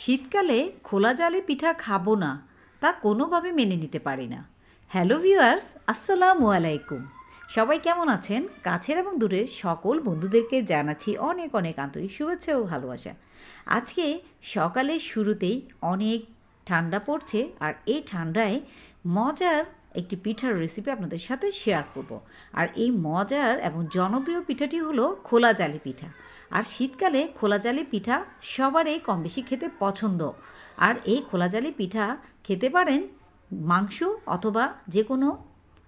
শীতকালে খোলা জালে পিঠা খাব না, তা কোনোভাবে মেনে নিতে পারি না। হ্যালো ভিউয়ার্স, আসসালামু আলাইকুম। সবাই কেমন আছেন? কাছের এবং দূরের সকল বন্ধুদেরকে জানাচ্ছি অনেক অনেক আন্তরিক শুভেচ্ছা ও ভালোবাসা। আজকে সকালের শুরুতেই অনেক ঠান্ডা পড়ছে, আর এই ঠান্ডায় মজার একটি পিঠার রেসিপি আপনাদের সাথে শেয়ার করব। আর এই মজার এবং জনপ্রিয় পিঠাটি হলো খোলা জালি পিঠা। আর শীতকালে খোলা জালি পিঠা সবারই কম বেশি খেতে পছন্দ। আর এই খোলা জালি পিঠা খেতে পারেন মাংস অথবা যে কোনো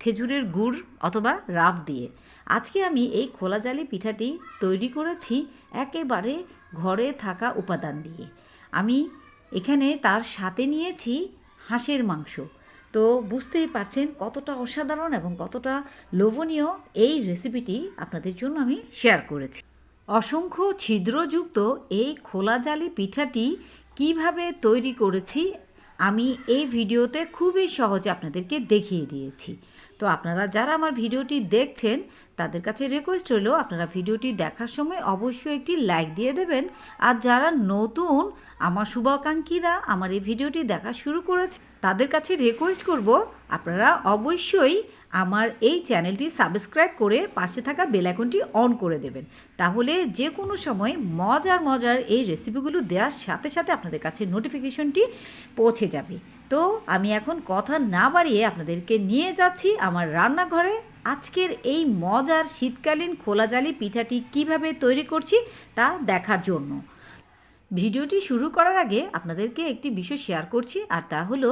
খেজুরের গুড় অথবা রাব দিয়ে। আজকে আমি এই খোলা জালি পিঠাটি তৈরি করেছি একেবারে ঘরে থাকা উপাদান দিয়ে। আমি এখানে তার সাথে নিয়েছি হাঁসের মাংস। তো বুঝতেই পারছেন কতটা অসাধারণ এবং কতটা লোভনীয় এই রেসিপিটি আপনাদের জন্য আমি শেয়ার করেছি। অসংখ্য ছিদ্রযুক্ত এই খোলা জালি পিঠাটি কীভাবে তৈরি করেছি আমি এই ভিডিওতে খুবই সহজে আপনাদেরকে দেখিয়ে দিয়েছি। তো আপনারা যারা আমার ভিডিওটি দেখছেন, তাদের কাছে রিকোয়েস্ট হলো আপনারা ভিডিওটি দেখার সময় অবশ্যই একটি লাইক দিয়ে দেবেন। আর যারা নতুন, আমার শুভাকাঙ্ক্ষীরা আমার এই ভিডিওটি দেখা শুরু করেছে, তাদের কাছে রিকোয়েস্ট করব, আপনারা অবশ্যই আমার এই চ্যানেলটি সাবস্ক্রাইব করে পাশে থাকা বেল আইকনটি অন করে দেবেন। তাহলে যে কোনো সময় মজার মজার এই রেসিপিগুলো দেওয়ার সাথে সাথে আপনাদের কাছে নোটিফিকেশনটি পৌঁছে যাবে। তো আমি এখন কথা না বাড়িয়ে আপনাদেরকে নিয়ে যাচ্ছি আমার রান্নাঘরে। আজকের এই মজার শীতকালীন খোলা জালি পিঠাটি কীভাবে তৈরি করছি তা দেখার জন্য। ভিডিওটি শুরু করার আগে আপনাদেরকে একটি বিষয় শেয়ার করছি, আর তা হলো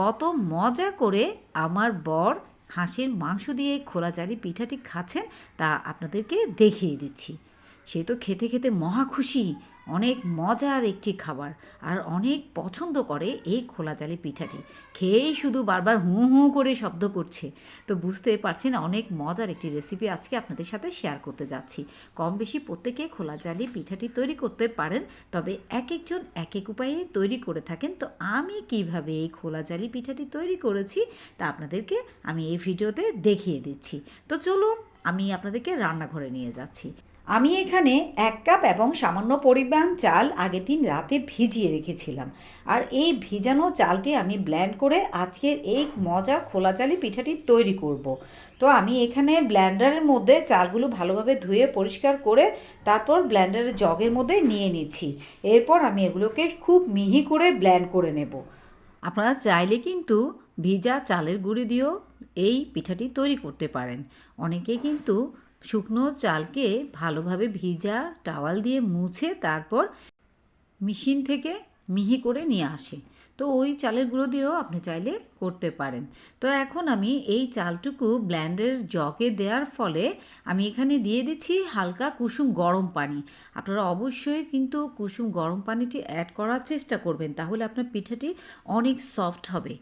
কত মজা করে আমার বর হাঁসের মাংস দিয়ে খোলা জালি পিঠাটি খাচ্ছেন তা আপনাদেরকে দেখিয়ে দিচ্ছি। সে তো খেতে খেতে মহা খুশি। অনেক মজার একটি খাবার আর অনেক পছন্দ করে এই খোলা জালি পিঠাটি। খেয়েই শুধু বারবার হুঁ হুঁ করে শব্দ করছে। তো বুঝতে পারছেন অনেক মজার একটি রেসিপি আজকে আপনাদের সাথে শেয়ার করতে যাচ্ছি। কম বেশি প্রত্যেকে খোলা জালি পিঠাটি তৈরি করতে পারেন, তবে এক একজন এক এক উপায়ে তৈরি করে থাকেন। তো আমি কীভাবে এই খোলা জালি পিঠাটি তৈরি করেছি তা আপনাদেরকে আমি এই ভিডিওতে দেখিয়ে দিচ্ছি। তো চলুন আমি আপনাদেরকে রান্নাঘরে নিয়ে যাচ্ছি। আমি এখানে এক কাপ এবং সামান্য পরিমাণ চাল আগের দিন রাতে ভিজিয়ে রেখেছিলাম। আর এই ভিজানো চালটি আমি ব্ল্যান্ড করে আজকের এই মজা খোলা চালি পিঠাটি তৈরি করব। তো আমি এখানে ব্ল্যান্ডারের মধ্যে চালগুলো ভালোভাবে ধুয়ে পরিষ্কার করে তারপর ব্ল্যান্ডারের জগের মধ্যে নিয়ে নিচ্ছি। এরপর আমি এগুলোকে খুব মিহি করে ব্ল্যান্ড করে নেব। আপনারা চাইলে কিন্তু ভিজা চালের গুঁড়ি দিয়েও এই পিঠাটি তৈরি করতে পারেন। অনেকে কিন্তু শুকনো চালকে ভালোভাবে ভিজা টাওয়াল দিয়ে মুছে তারপর মেশিন থেকে মিহি করে নিয়ে আসে। তো ওই চালের গুঁড়ো দিয়েও আপনি চাইলে করতে পারেন। তো এখন আমি এই চালটুকু ব্ল্যান্ডের জগে দেওয়ার ফলে আমি এখানে দিয়ে দিচ্ছি হালকা কুসুম গরম পানি। আপনারা অবশ্যই কিন্তু কুসুম গরম পানিটি অ্যাড করার চেষ্টা করবেন, তাহলে আপনার পিঠাটি অনেক সফট হবে।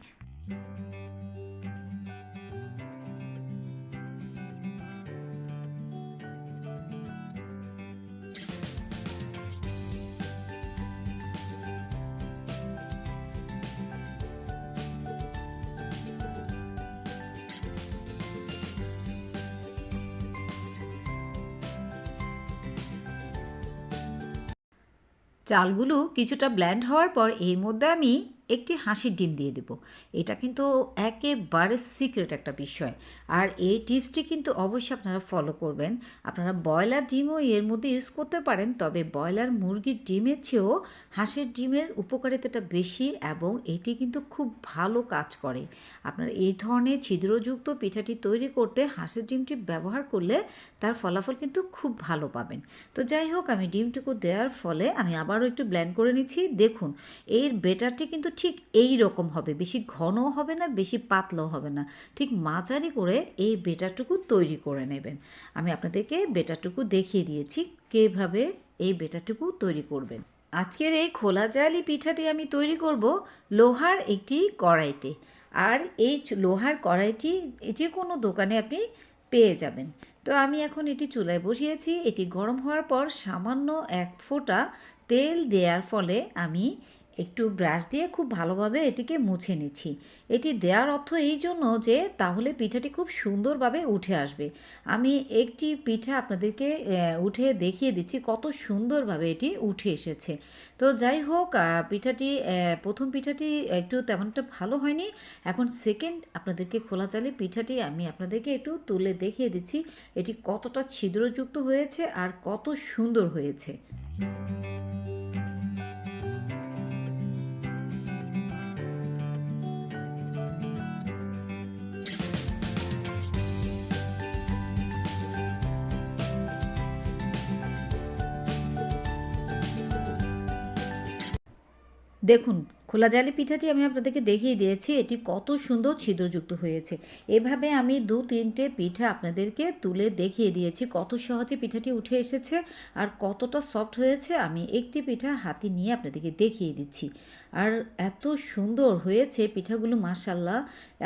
চালগুলো কিছুটা ব্ল্যান্ড হওয়ার পর এর মধ্যে আমি একটি হাঁসির ডিম দিয়ে দেব। এটা কিন্তু একেবারে সিক্রেট একটা বিষয়। আর এই টিপসটি কিন্তু অবশ্যই আপনারা ফলো করবেন। আপনারা ব্রয়লার ডিমও এর মধ্যে ইউজ করতে পারেন, তবে ব্রয়লার মুরগির ডিমের চেয়েও হাঁসের ডিমের উপকারিতাটা বেশি এবং এটি কিন্তু খুব ভালো কাজ করে। আপনার এই ধরনের ছিদ্রযুক্ত পিঠাটি তৈরি করতে হাঁসের ডিমটি ব্যবহার করলে তার ফলাফল কিন্তু খুব ভালো পাবেন। তো যাই হোক, আমি ডিমটুকু দেওয়ার ফলে আমি আবারও একটু ব্ল্যান্ড করে নিচ্ছি। দেখুন, এর বেটারটি কিন্তু ঠিক এই রকম হবে। বেশি ঘনও হবে না, বেশি পাতলাও হবে না। ঠিক মাঝারি করে এই বেটারটুকু তৈরি করে নেবেন। আমি আপনাদেরকে বেটারটুকু দেখিয়ে দিয়েছি কীভাবে এই বেটারটুকু তৈরি করবেন। আজকের এই খোলা জালি পিঠাটি আমি তৈরি করব লোহার একটি কড়াইতে। আর এই লোহার কড়াইটি যে কোনো দোকানে আপনি পেয়ে যাবেন। তো আমি এখন এটি চুলায় বসিয়েছি। এটি গরম হওয়ার পর সামান্য এক ফোঁটা তেল দেওয়ার ফলে আমি একটু ব্রাশ দিয়ে খুব ভালোভাবে এটিকে মুছে নিচ্ছি। এটি দেওয়ার অর্থ এই জন্য যে তাহলে পিঠাটি খুব সুন্দরভাবে উঠে আসবে। আমি একটি পিঠা আপনাদেরকে উঠে দেখিয়ে দিচ্ছি কত সুন্দরভাবে এটি উঠে এসেছে। তো যাই হোক পিঠাটি প্রথম পিঠাটি একটু তেমন একটা ভালো হয়নি। এখন সেকেন্ড আপনাদেরকে খোলা চালে পিঠাটি আমি আপনাদেরকে একটু তুলে দেখিয়ে দিচ্ছি এটি কতটা ছিদ্রযুক্ত হয়েছে আর কত সুন্দর হয়েছে। দেখুন খোলা জালি পিঠাটি আমি আপনাদেরকে দেখিয়ে দিয়েছি, এটি কত সুন্দর ছিদ্রযুক্ত হয়েছে। এভাবে আমি দু তিনটে পিঠা আপনাদেরকে তুলে দেখিয়ে দিয়েছি, কত সহজে পিঠাটি উঠে এসেছে আর কতটা সফট হয়েছে। আমি একটি পিঠা হাতে নিয়ে আপনাদেরকে দেখিয়ে দিচ্ছি। আর এত সুন্দর হয়েছে পিঠাগুলো মার্শাল্লাহ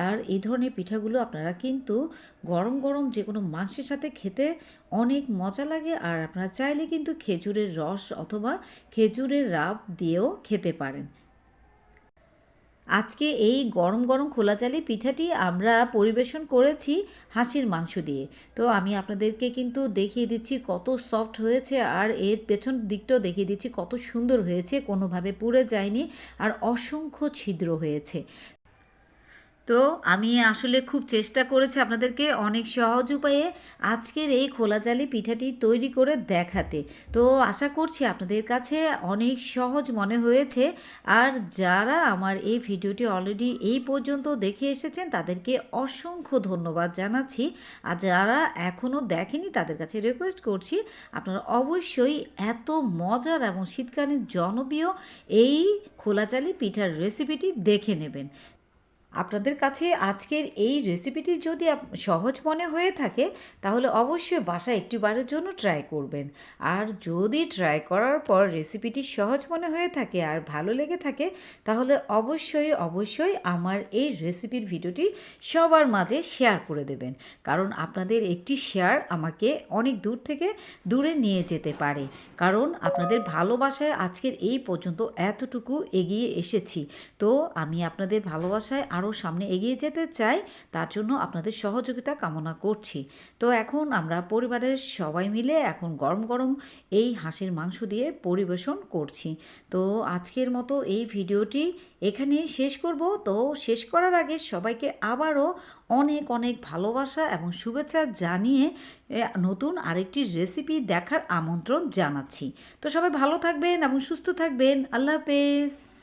আর এই ধরনের পিঠাগুলো আপনারা কিন্তু গরম গরম যে কোনো মাংসের সাথে খেতে অনেক মজা লাগে আর আপনারা চাইলে কিন্তু খেজুরের রস অথবা খেজুরের রাব দিয়েও খেতে পারেন। আজকে এই গরম গরম খোলা চালে পিঠাটি আমরা পরিবেশন করেছি হাঁসির মাংস দিয়ে। তো আমি আপনাদেরকে কিন্তু দেখিয়ে দিচ্ছি কত সফট হয়েছে আর এর পেছন দিকটাও দেখিয়ে দিচ্ছি কত সুন্দর হয়েছে, কোনোভাবে পুড়ে যায়নি আর অসংখ্য ছিদ্র হয়েছে। তো আমি আসলে খুব চেষ্টা করেছি আপনাদেরকে অনেক সহজ উপায়ে আজকের এই খোলা জালি পিঠাটি তৈরি করে দেখাতে। তো আশা করছি আপনাদের কাছে অনেক সহজ মনে হয়েছে। আর যারা আমার এই ভিডিওটি অলরেডি এই পর্যন্ত দেখে এসেছেন, তাদেরকে অসংখ্য ধন্যবাদ জানাচ্ছি। আর যারা এখনও দেখেনি, তাদের কাছে রিকোয়েস্ট করছি, আপনারা অবশ্যই এত মজার এবং শীতকালীন জনপ্রিয় এই খোলা চালি পিঠার রেসিপিটি দেখে নেবেন। আপনাদের কাছে আজকের এই রেসিপিটি যদি সহজ মনে হয়ে থাকে, তাহলে অবশ্যই বাসায় একটিবারের জন্য ট্রাই করবেন। আর যদি ট্রাই করার পর রেসিপিটি সহজ মনে হয়ে থাকে আর ভালো লেগে থাকে, তাহলে অবশ্যই অবশ্যই আমার এই রেসিপির ভিডিওটি সবার মাঝে শেয়ার করে দেবেন। কারণ আপনাদের একটি শেয়ার আমাকে অনেক দূর থেকে দূরে নিয়ে যেতে পারে। কারণ আপনাদের ভালোবাসায় আজকের এই পর্যন্ত এতটুকু এগিয়ে এসেছি। তো আমি আপনাদের ভালোবাসায় আরও সামনে এগিয়ে যেতে চাই, তার জন্য আপনাদের সহযোগিতা কামনা করছি। তো এখন আমরা পরিবারের সবাই মিলে এখন গরম গরম এই হাঁসের মাংস দিয়ে পরিবেশন করছি। তো আজকের মতো এই ভিডিওটি এখানে শেষ করব। তো শেষ করার আগে সবাইকে আবারও অনেক অনেক ভালোবাসা এবং শুভেচ্ছা জানিয়ে নতুন আরেকটি রেসিপি দেখার আমন্ত্রণ জানাচ্ছি। তো সবাই ভালো থাকবেন এবং সুস্থ থাকবেন। আল্লাহ হাফেজ।